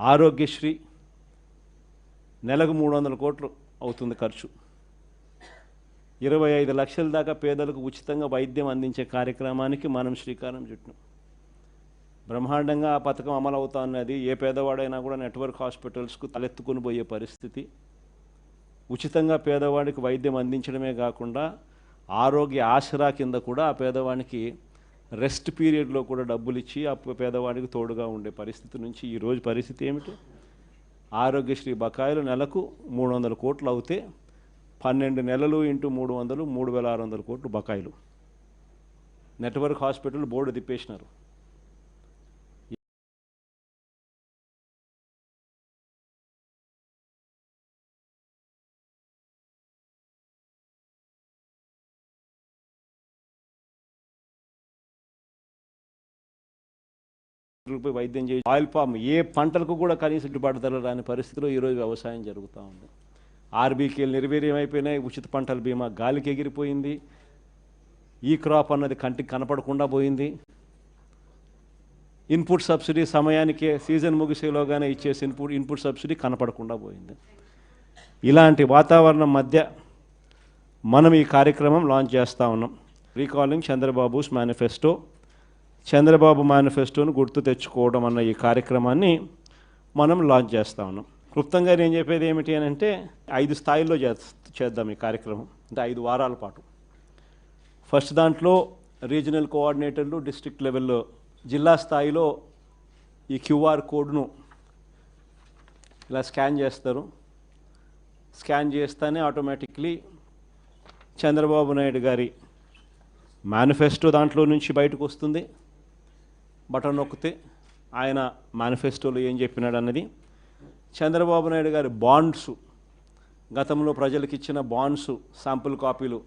ఆరోగ్యశ్రీ నెలకు మూడు వందల కోట్లు అవుతుంది ఖర్చు. ఇరవై ఐదు లక్షల దాకా పేదలకు ఉచితంగా వైద్యం అందించే కార్యక్రమానికి మనం శ్రీకారం చుట్టాం. బ్రహ్మాండంగా ఆ పథకం అమలు అవుతా ఉన్నది. ఏ పేదవాడైనా కూడా నెట్వర్క్ హాస్పిటల్స్కు తలెత్తుకుని పోయే పరిస్థితి. ఉచితంగా పేదవాడికి వైద్యం అందించడమే కాకుండా ఆరోగ్య ఆసరా కింద కూడా ఆ పేదవానికి రెస్ట్ పీరియడ్లో కూడా డబ్బులు ఇచ్చి ఆ పేదవాడికి తోడుగా ఉండే పరిస్థితి నుంచి ఈరోజు పరిస్థితి ఏమిటి? ఆరోగ్యశ్రీ బకాయిలు నెలకు మూడు వందల కోట్లు అవుతే పన్నెండు నెలలు ఇంటూ మూడు వందలు మూడు వేల ఆరు వందల కోట్లు బకాయిలు. నెట్వర్క్ హాస్పిటల్ బోర్డు తిప్పేసినారు. పోయి వైద్యం చేసి ఆయిల్ పామ్ ఏ పంటలకు కూడా కనీస గిట్టుబాటు ధర రాని పరిస్థితిలో ఈరోజు వ్యవసాయం జరుగుతూ ఉంది. ఆర్బీకేలు నిర్వీర్యమైపోయినాయి ఉచిత పంటల బీమా గాలికి ఎగిరిపోయింది. ఈ క్రాప్ అన్నది కంటికి కనపడకుండా పోయింది. ఇన్పుట్ సబ్సిడీ సమయానికే సీజన్ ముగిసేలోగానే ఇచ్చేసి ఇన్పుట్ ఇన్పుట్ సబ్సిడీ కనపడకుండా పోయింది. ఇలాంటి వాతావరణం మధ్య మనం ఈ కార్యక్రమం లాంచ్ చేస్తూ ఉన్నాం. రీకాలింగ్ చంద్రబాబుస్ మేనిఫెస్టో చంద్రబాబు మేనిఫెస్టోను గుర్తు తెచ్చుకోవడం అన్న ఈ కార్యక్రమాన్ని మనం లాంచ్ చేస్తా ఉన్నాం క్లుప్తంగా నేను చెప్పేది ఏమిటి అని అంటే ఐదు స్థాయిల్లో చేద్దాం ఈ కార్యక్రమం. అంటే ఐదు వారాల పాటు. ఫస్ట్ దాంట్లో రీజనల్ కోఆర్డినేటర్లు డిస్ట్రిక్ట్ లెవెల్లో జిల్లా స్థాయిలో ఈ క్యూఆర్ కోడ్ను ఇలా స్కాన్ చేస్తారు. స్కాన్ చేస్తేనే ఆటోమేటిక్లీ చంద్రబాబు నాయుడు గారి మేనిఫెస్టో దాంట్లో నుంచి బయటకు వస్తుంది. బటన్ నొక్కితే ఆయన మేనిఫెస్టోలో ఏం చెప్పినాడు అన్నది చంద్రబాబు నాయుడు గారి బాండ్స్ గతంలో ప్రజలకు ఇచ్చిన బాండ్స్ శాంపుల్ కాపీలు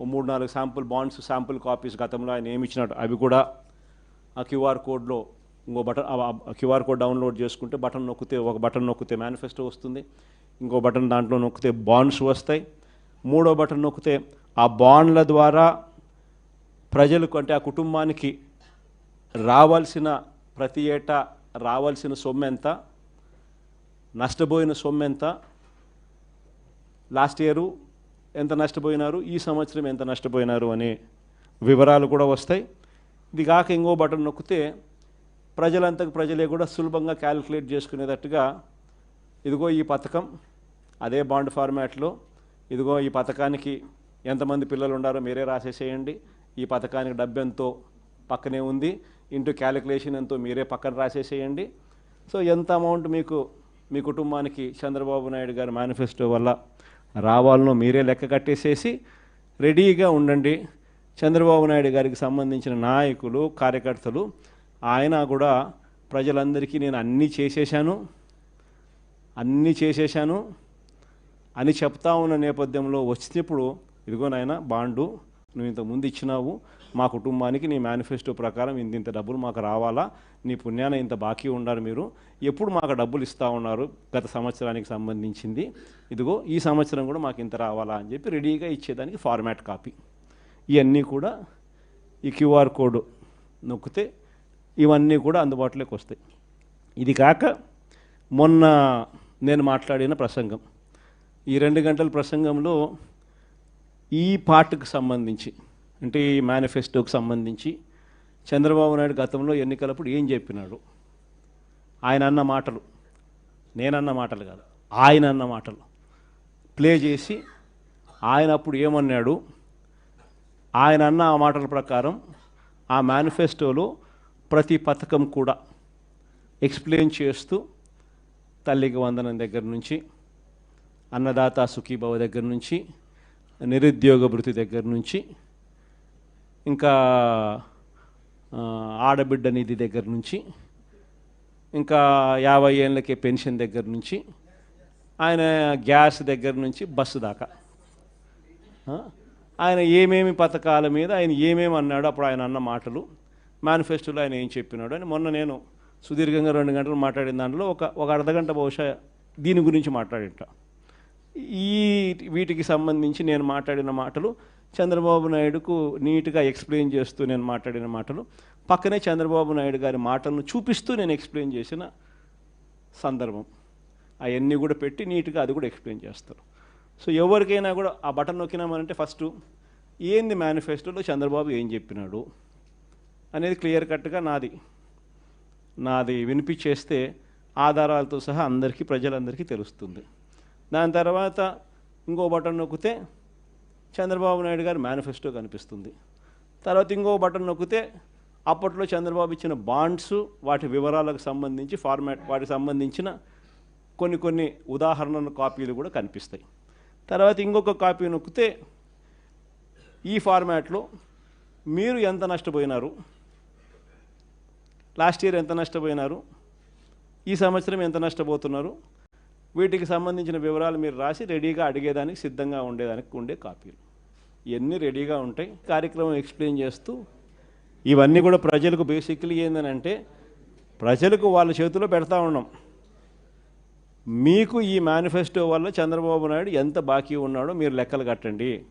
ఓ మూడు నాలుగు శాంపుల్ బాండ్స్ శాంపుల్ కాపీస్ గతంలో ఆయన ఏమి ఇచ్చినాడు అవి కూడా ఆ క్యూఆర్ కోడ్లో ఇంకో బటన్ క్యూఆర్ కోడ్ డౌన్లోడ్ చేసుకుంటే బటన్ నొక్కితే ఒక బటన్ నొక్కితే మేనిఫెస్టో వస్తుంది ఇంకో బటన్ దాంట్లో నొక్కితే బాండ్స్ వస్తాయి మూడో బటన్ నొక్కితే ఆ బాండ్ల ద్వారా ప్రజలకు అంటే ఆ కుటుంబానికి రావాల్సిన ప్రతి ఏటా రావాల్సిన సొమ్ము ఎంత నష్టపోయిన సొమ్ము ఎంత లాస్ట్ ఇయరు ఎంత నష్టపోయినారు ఈ సంవత్సరం ఎంత నష్టపోయినారు అనే వివరాలు కూడా వస్తాయి. ఇది కాక ఇంకో బటన్ నొక్కితే ప్రజలంతకు ప్రజలే కూడా సులభంగా క్యాలిక్యులేట్ చేసుకునేటట్టుగా ఇదిగో ఈ పథకం అదే బాండ్ ఫార్మాట్లో ఇదిగో ఈ పథకానికి ఎంతమంది పిల్లలు ఉండారో మీరే రాసేసేయండి. ఈ పథకానికి డబ్బు ఎంతో పక్కనే ఉంది. ఇంటూ క్యాలిక్యులేషన్ ఎంతో మీరే పక్కన రాసేసేయండి. సో ఎంత అమౌంట్ మీకు మీ కుటుంబానికి చంద్రబాబు నాయుడు గారి మేనిఫెస్టో వల్ల రావాలనో మీరే లెక్క కట్టేసేసి రెడీగా ఉండండి. చంద్రబాబు నాయుడు గారికి సంబంధించిన నాయకులు కార్యకర్తలు ఆయన కూడా ప్రజలందరికీ నేను అన్నీ చేసేసాను అన్నీ చేసేసాను అని చెప్తా ఉన్న నేపథ్యంలో వచ్చినప్పుడు ఇదిగో నాయన బాండు నువ్వు ఇంత ముందు ఇచ్చినావు మా కుటుంబానికి నీ మేనిఫెస్టో ప్రకారం ఇంత ఇంత డబ్బులు మాకు రావాలా నీ పుణ్యాన ఇంత బాకీ ఉన్నారు మీరు ఎప్పుడు మాకు డబ్బులు ఇస్తూ ఉన్నారు గత సంవత్సరానికి సంబంధించింది ఇదిగో ఈ సంవత్సరం కూడా మాకు ఇంత రావాలా అని చెప్పి రెడీగా ఇచ్చేదానికి ఫార్మాట్ కాపీ ఇవన్నీ కూడా ఈ క్యూఆర్ కోడ్ నొక్కితే ఇవన్నీ కూడా అందుబాటులోకి వస్తాయి. ఇది కాక మొన్న నేను మాట్లాడిన ప్రసంగం. ఈ రెండు గంటల ప్రసంగంలో ఈ పార్ట్కి సంబంధించి అంటే ఈ మేనిఫెస్టోకి సంబంధించి చంద్రబాబు నాయుడు గతంలో ఎన్నికలప్పుడు ఏం చెప్పినాడు? ఆయన అన్న మాటలు. నేనన్న మాటలు కాదు ఆయన అన్న మాటలు. ప్లే చేసి ఆయన అప్పుడు ఏమన్నాడు? ఆయన అన్న ఆ మాటల ప్రకారం ఆ మేనిఫెస్టోలో ప్రతి పథకం కూడా ఎక్స్ప్లెయిన్ చేస్తూ తల్లికి వందనం దగ్గర నుంచి అన్నదాత సుఖీభావ దగ్గర నుంచి నిరుద్యోగ భృతి దగ్గర నుంచి ఇంకా ఆడబిడ్డ నిధి దగ్గర నుంచి ఇంకా యాభై ఏళ్ళకే పెన్షన్ దగ్గర నుంచి ఆయన గ్యాస్ దగ్గర నుంచి బస్సు దాకా. ఆయన ఏమేమి పథకాల మీద ఆయన ఏమేమి అన్నాడు అప్పుడు ఆయన అన్న మాటలు మేనిఫెస్టోలో ఆయన ఏం చెప్పినాడు అని మొన్న నేను సుదీర్ఘంగా రెండు గంటలు మాట్లాడిన దాంట్లో ఒక ఒక అర్ధగంట బహుశా దీని గురించి మాట్లాడింట. ఈ వీటికి సంబంధించి నేను మాట్లాడిన మాటలు చంద్రబాబు నాయుడుకు నీట్గా ఎక్స్ప్లెయిన్ చేస్తూ నేను మాట్లాడిన మాటలు పక్కనే చంద్రబాబు నాయుడు గారి మాటలను చూపిస్తూ నేను ఎక్స్ప్లెయిన్ చేసిన సందర్భం. అవన్నీ కూడా పెట్టి నీట్గా అది కూడా ఎక్స్ప్లెయిన్ చేస్తారు. సో ఎవరికైనా కూడా ఆ బటన్ నొక్కినామనంటే ఫస్ట్ ఏంది మేనిఫెస్టోలో చంద్రబాబు ఏం చెప్పినాడు అనేది క్లియర్ కట్గా నాది. నాది వినిపించేస్తే ఆధారాలతో సహా అందరికీ ప్రజలందరికీ తెలుస్తుంది. దాని తర్వాత ఇంకో బటన్ నొక్కితే చంద్రబాబు నాయుడు గారి మేనిఫెస్టో కనిపిస్తుంది. తర్వాత ఇంకో బటన్ నొక్కితే అప్పట్లో చంద్రబాబు ఇచ్చిన బాండ్స్ వాటి వివరాలకు సంబంధించి ఫార్మాట్ వాటికి సంబంధించిన కొన్ని కొన్ని ఉదాహరణ కాపీలు కూడా కనిపిస్తాయి. తర్వాత ఇంకొక కాపీ నొక్కితే ఈ ఫార్మాట్లో మీరు ఎంత నష్టపోయినారు? లాస్ట్ ఇయర్ ఎంత నష్టపోయినారు? ఈ సంవత్సరం ఎంత నష్టపోతున్నారు? వీటికి సంబంధించిన వివరాలు మీరు రాసి రెడీగా అడిగేదానికి సిద్ధంగా ఉండేదానికి ఉండే కాపీలు. ఇవన్నీ రెడీగా ఉంటాయి. కార్యక్రమం ఎక్స్ప్లెయిన్ చేస్తూ ఇవన్నీ కూడా ప్రజలకు బేసిక్లీ ఏంటంటే ప్రజలకు వాళ్ళ చేతిలో పెడతా ఉన్నాం. మీకు ఈ మేనిఫెస్టో వల్ల చంద్రబాబు నాయుడు ఎంత బాకీ ఉన్నాడో మీరు లెక్కలు కట్టండి.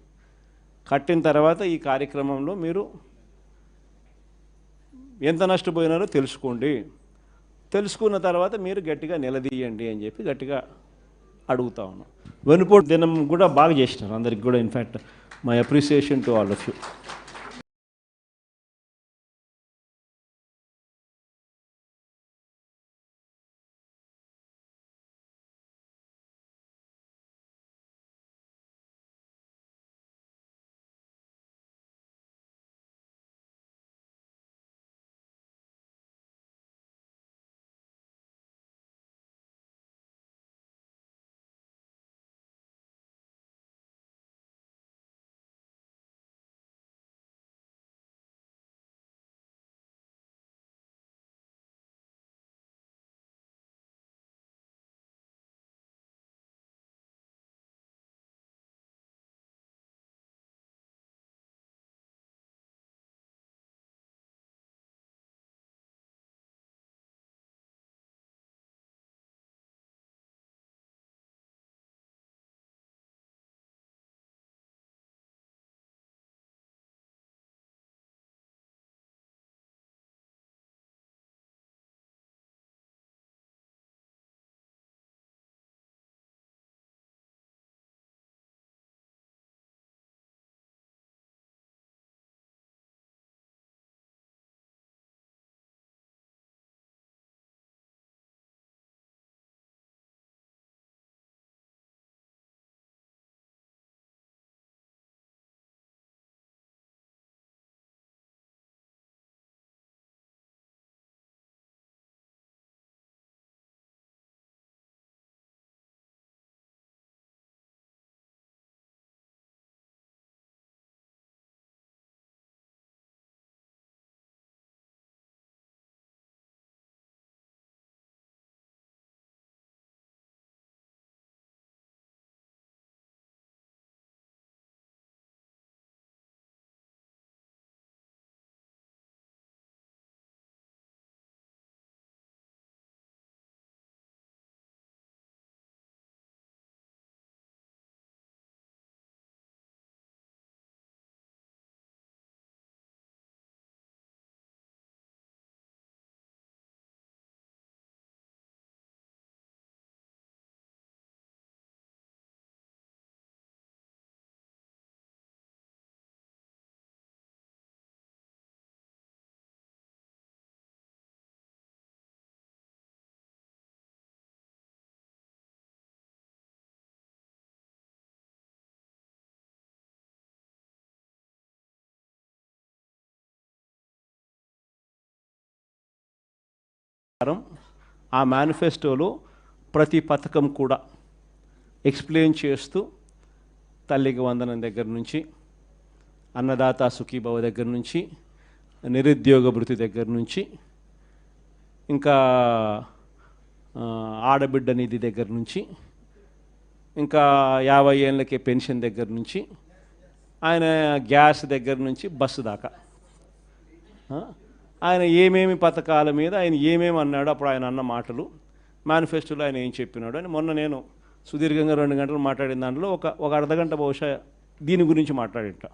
కట్టిన తర్వాత ఈ కార్యక్రమంలో మీరు ఎంత నష్టపోయినారో తెలుసుకోండి. తెలుసుకున్న తర్వాత మీరు గట్టిగా నిలదీయండి అని చెప్పి గట్టిగా అడుగుతా ఉన్నాం. వెనుపోటు దినం కూడా బాగా చేసినారు అందరికి కూడా in fact my appreciation to all of you ప్రకారం ఆ మేనిఫెస్టోలో ప్రతి పథకం కూడా ఎక్స్ప్లెయిన్ చేస్తూ తల్లికి వందనం దగ్గర నుంచి అన్నదాత సుఖీభవ దగ్గర నుంచి నిరుద్యోగ భృతి దగ్గర నుంచి ఇంకా ఆడబిడ్డ నిధి దగ్గర నుంచి ఇంకా యాభై ఏళ్ళకి పెన్షన్ దగ్గర నుంచి ఆయన గ్యాస్ దగ్గర నుంచి బస్సు దాకా. ఆయన ఏమేమి పథకాల మీద ఆయన ఏమేమి అన్నాడు అప్పుడు ఆయన అన్న మాటలు మేనిఫెస్టోలో ఆయన ఏం చెప్పినాడు అని మొన్న నేను సుదీర్ఘంగా రెండు గంటలు మాట్లాడిన దాంట్లో ఒక ఒక అర్ధగంట బహుశా దీని గురించి మాట్లాడింట.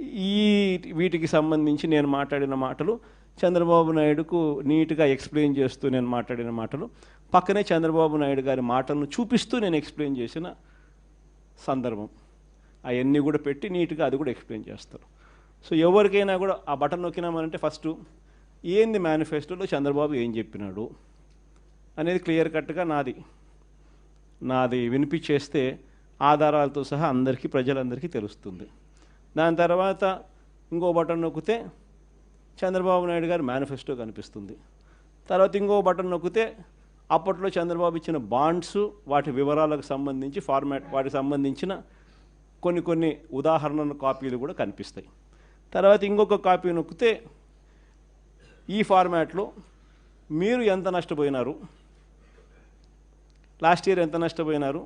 ఈ వీటికి సంబంధించి నేను మాట్లాడిన మాటలు చంద్రబాబు నాయుడుకు నీట్గా ఎక్స్ప్లెయిన్ చేస్తూ నేను మాట్లాడిన మాటలు పక్కనే చంద్రబాబు నాయుడు గారి మాటలను చూపిస్తూ నేను ఎక్స్ప్లెయిన్ చేసిన సందర్భం. అవన్నీ కూడా పెట్టి నీట్గా అది కూడా ఎక్స్ప్లెయిన్ చేస్తారు. సో ఎవరికైనా కూడా ఆ బటన్ నొక్కినామనంటే ఫస్ట్ ఏంది మేనిఫెస్టోలో చంద్రబాబు ఏం చెప్పినాడు అనేది క్లియర్ కట్గా నాది. నాది వినిపించేస్తే ఆధారాలతో సహా అందరికీ ప్రజలందరికీ తెలుస్తుంది. దాని తర్వాత ఇంకో బటన్ నొక్కితే చంద్రబాబు నాయుడు గారి మేనిఫెస్టో కనిపిస్తుంది. తర్వాత ఇంకో బటన్ నొక్కితే అప్పట్లో చంద్రబాబు ఇచ్చిన బాండ్స్ వాటి వివరాలకు సంబంధించి ఫార్మాట్ వాటికి సంబంధించిన కొన్ని కొన్ని ఉదాహరణ కాపీలు కూడా కనిపిస్తాయి. తర్వాత ఇంకొక కాపీ నొక్కితే ఈ ఫార్మాట్లో మీరు ఎంత నష్టపోయినారు? లాస్ట్ ఇయర్ ఎంత నష్టపోయినారు?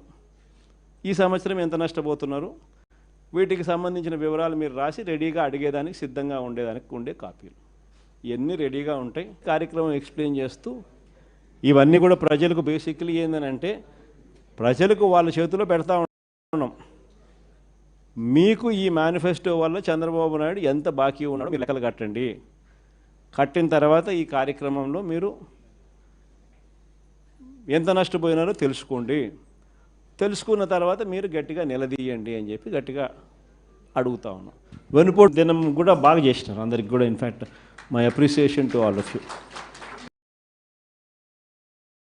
ఈ సంవత్సరం ఎంత నష్టపోతున్నారు? వీటికి సంబంధించిన వివరాలు మీరు రాసి రెడీగా అడిగేదానికి సిద్ధంగా ఉండేదానికి ఉండే కాపీలు. ఇవన్నీ రెడీగా ఉంటాయి. కార్యక్రమం ఎక్స్ప్లెయిన్ చేస్తూ ఇవన్నీ కూడా ప్రజలకు బేసిక్లీ ఏంటంటే ప్రజలకు వాళ్ళ చేతిలో పెడతా ఉన్నాం. మీకు ఈ మేనిఫెస్టో వల్ల చంద్రబాబు నాయుడు ఎంత బాకీ ఉన్నాడో మీరు లెక్కలు కట్టండి. కట్టిన తర్వాత ఈ కార్యక్రమంలో మీరు ఎంత నష్టపోయినారో తెలుసుకోండి. తెలుసుకున్న తర్వాత మీరు గట్టిగా నిలదీయండి అని చెప్పి గట్టిగా అడుగుతా ఉన్నాం. వెనుపోటు దినం కూడా బాగా చేసినారు అందరికి కూడా in fact my appreciation to all of you